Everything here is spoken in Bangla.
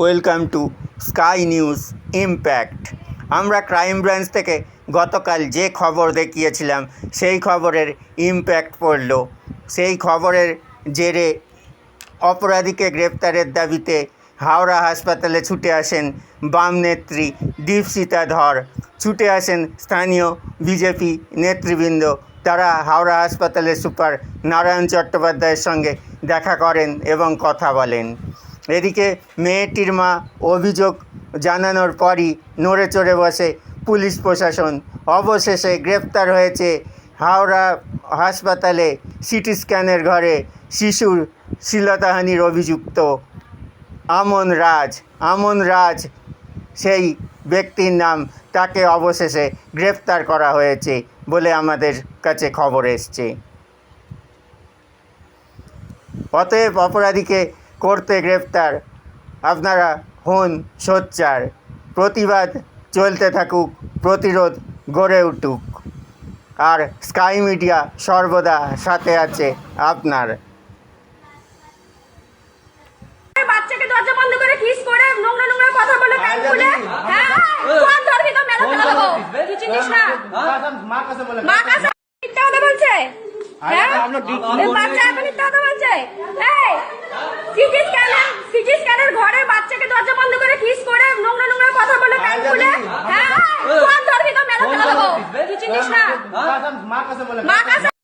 Welcome to Sky News impact আমরা ক্রাইম ব্রাঞ্চ থেকে গতকাল যে খবর দেখিয়েছিলাম, সেই খবরের ইমপ্যাক্ট পড়ল। সেই খবরের জেরে অপরাধীকে গ্রেপ্তারের দাবিতে হাওড়া হাসপাতালে ছুটে আসেন বাম নেত্রী দীপশিতা ধর। ছুটে আসেন স্থানীয় বিজেপি নেতৃবৃন্দ। তারা হাওড়া হাসপাতালের সুপার নারায়ণ চট্টোপাধ্যায়ের সঙ্গে দেখা করেন এবং কথা বলেন। এদিকে মেয়েটির মা অভিযোগ জানানোর পরই নড়ে চড়ে বসে পুলিশ প্রশাসন। অবশেষে গ্রেপ্তার হয়েছে হাওড়া হাসপাতালে সিটি স্ক্যানের ঘরে শিশুর শ্লীলতাহানির অভিযুক্ত আমন রাজ। আমন রাজ সেই ব্যক্তির নাম তাকে অবশেষে গ্রেপ্তার করা হয়েছে বলে আমাদের কাছে খবর এসছে। অতএব অপরাধীকে করতে গ্রেফতার। আপনারা হন সোচ্চার। প্রতিবাদ চলতে থাকুক প্রতিরোধ গড়ে উঠুক। আর স্কাই মিডিয়া সর্বদা সাথে আছে আপনার। বাচ্চাকে দরজা বন্ধ করে কিস করে নোংরা নোংরা কথা বলে কান খুলে। হ্যাঁ কোন ধরবি তো মেলা ফেলা দেবো? তুই চিনিস না? মা কাছে বলে মা কাছে মিথ্যা কথা বলছে? হ্যাঁ? এই বাচ্চা এখন মিথ্যা কথা বলছে। এই সিটি স্ক্যানার ঘরে বাচ্চাকে দরজা বন্ধ করে কিস করে নোংরা নোংরা হ্যাঁ, বলে মা কাছে